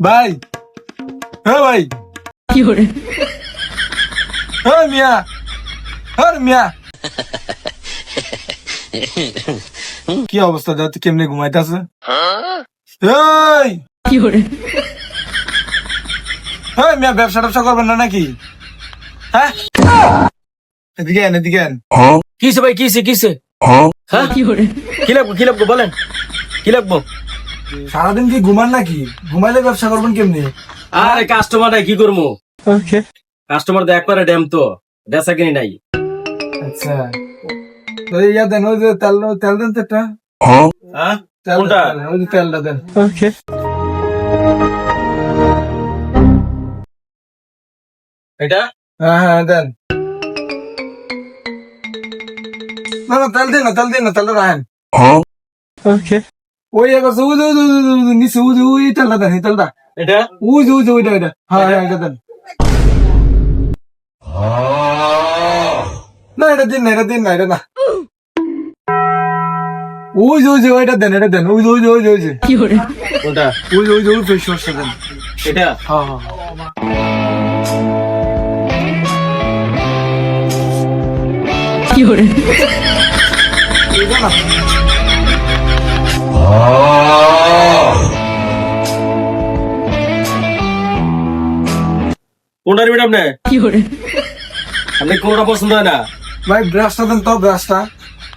ভাই। হ্যাঁ ভাই। কি করে হ্যাঁ মিয়া। হ্যাঁ মিয়া। কি অবস্থা? দাদা কেমনে ঘুমাইতেছে কি করে হ্যাঁ মিয়া ব্যবসা ট্যাবসা করবেন না নাকি? হ্যাঁ? এদিকে আন এদিকে আন। কিসে ভাই? কিসে কিসে হ্যাঁ কি করে কি লাগবো কি লাগবো? বলেন। কি লাগবো? সারাদিন কি ঘুমান নাকি? ঘুমাইলে ব্যবসা করবেন কেমনি? আরে কাস্টমার কি করব কাস্টমার তো একবারে ড্যাম তো। দেশা কিনি নাই। আচ্ছা। ইয়া দেন ওই যে তেল তেল দেন তো একটা। হ্যাঁ? তেল কোনটা? ওই যে তেলটা দেন। এটা? হ্যাঁ হ্যাঁ দেন। না না তেল দিন না তেল দিন না তেলটা রাখেন। এক আছে ওই গেছে উজ উজ উজ উজ নিচে উজ উজ তেলটা দেন তেলটা এটা উজ উজ ওইটা এটা হ্যাঁ এটা দেন না এটা দিন না এটা দিন না এটা না উজ উজ ওইটা দেন এটা দেন উজ উজ উজ উজ কি ওরে ওটা উজ উজ উজ ফেস ওয়াশটা দেন এটা হ্যাঁ হ্যাঁ কি ওরে এটা না কোনটা নেবেন আপনি? আপনি কোনটা পছন্দ হয় না? ভাই ব্রাশটা দেন তো ব্রাশটা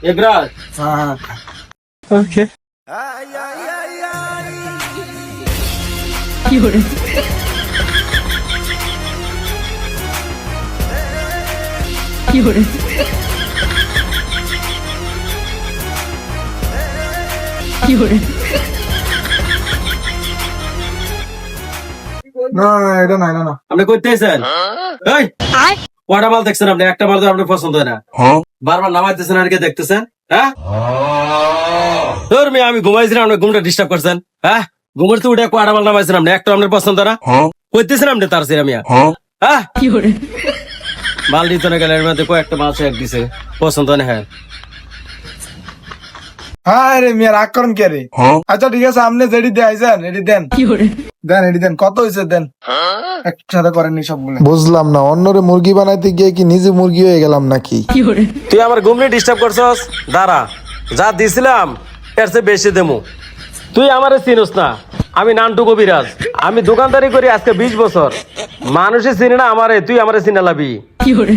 এ ব্রাশ হ্যাঁ। ওকে। কি করে? কি করে? না এটা না এটা না। আপনি করতেছেন এই কয়টা মাল দেখছেন আপনি? একটা মাল তো আপনার পছন্দ হয় না। বারবার নামাইতেছেন আর কে দেখতেছেন? হ্যাঁ? তোর মেয়ে আমি ঘুমাইছিলাম আপনি ঘুমটা ডিস্টার্ব করছেন। হ্যাঁ? ঘুমের তো উঠে কয়টা মাল নামাইছেন আপনি? একটা আপনার পছন্দ না? করতেছেন আপনি তার সেরা মিয়া? হ্যাঁ，মাল দিতে না গেলে এর মধ্যে কয়েকটা মাল এক দিছে। পছন্দ না হ্যাঁ। হ্যাঁ? দেন। কত বুঝলাম না মুরগি বানাইতে গিয়ে কি নিজে মুরগি হয়ে গেলাম যা এর চেয়ে বেশি দেমু। তুই আমারে না আমি নানটু কবিরাজ। আমি দোকানদারি করি আজকে বিশ বছর। মানুষই চিনে না আমারে তুই আমারে চিনে লাভি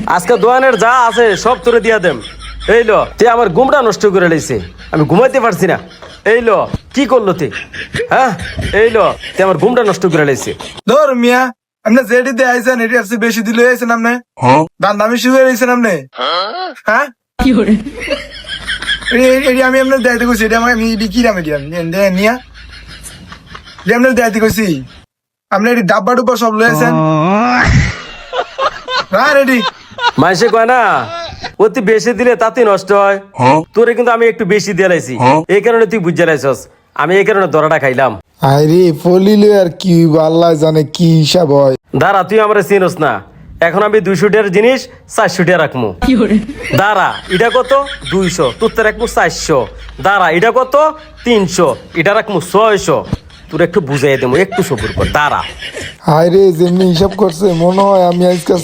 আজকে দোয়ানের যা আছে সব তোরে দিয়া দেম। এই লো তুই আমার ঘুমটা নষ্ট করে লাইছে। আমি ঘুমাইতে পারছি না। এই লো কি করল তুই হ্যাঁ? এই লো তুই আমার ঘুমটা নষ্ট করে লাইছে। ধর মিয়া আপনি যেটি দিয়ে আইছেন এটি আসছে বেশি দিলে আইছেন আপনি? দান দামি শুয়ে রয়েছেন আপনি? হ্যাঁ? 有人，এটি- আমি আপনার দায়িত্ব করছি এটা আমাকে আমি এটি কি নাম এটি নিয়া এটি আপনার দায়িত্ব করছি। আপনি এটি ডাব্বা ডুব্বা সব লয়েছেন হ্যাঁ রেডি। মানুষে কয় না? অতি বেশি দিলে তাতে নষ্ট হয়। তোরে কিন্তু আমি একটু বেশি দিয়ে লাইছি। এই কারণে তুই বুঝে লাইছস। আমি এই কারণে দরাটা খাইলাম। আরে ফলিলে আর কি আল্লাহ জানে কি হিসাব হয়। দাঁড়া তুই আমার চিনস না। এখন আমি দুইশো টাকার জিনিস চারশো টাকা রাখব，দাঁড়া এটা কত? দুইশো। তোর তো রাখব চারশো। দাঁড়া এটা কত? তিনশো। এটা রাখব ছয়শো। তোর একটু বুঝাই দেবো একটু সবুর কর দাঁড়া। রে যেমনি হিসাব করছে মনে হয় আমি আজকে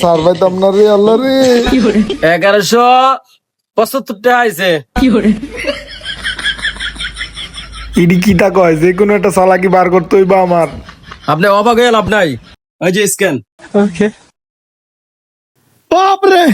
না রে আল্লাহ রে। এগারোশো ইডি কিটা কয় যে কোনো একটা সালাকি বার করতে হইবা আমার। আপনি অবাক হয়ে লাভ নাই। ওই যে স্ক্যান ওকে বাপরে!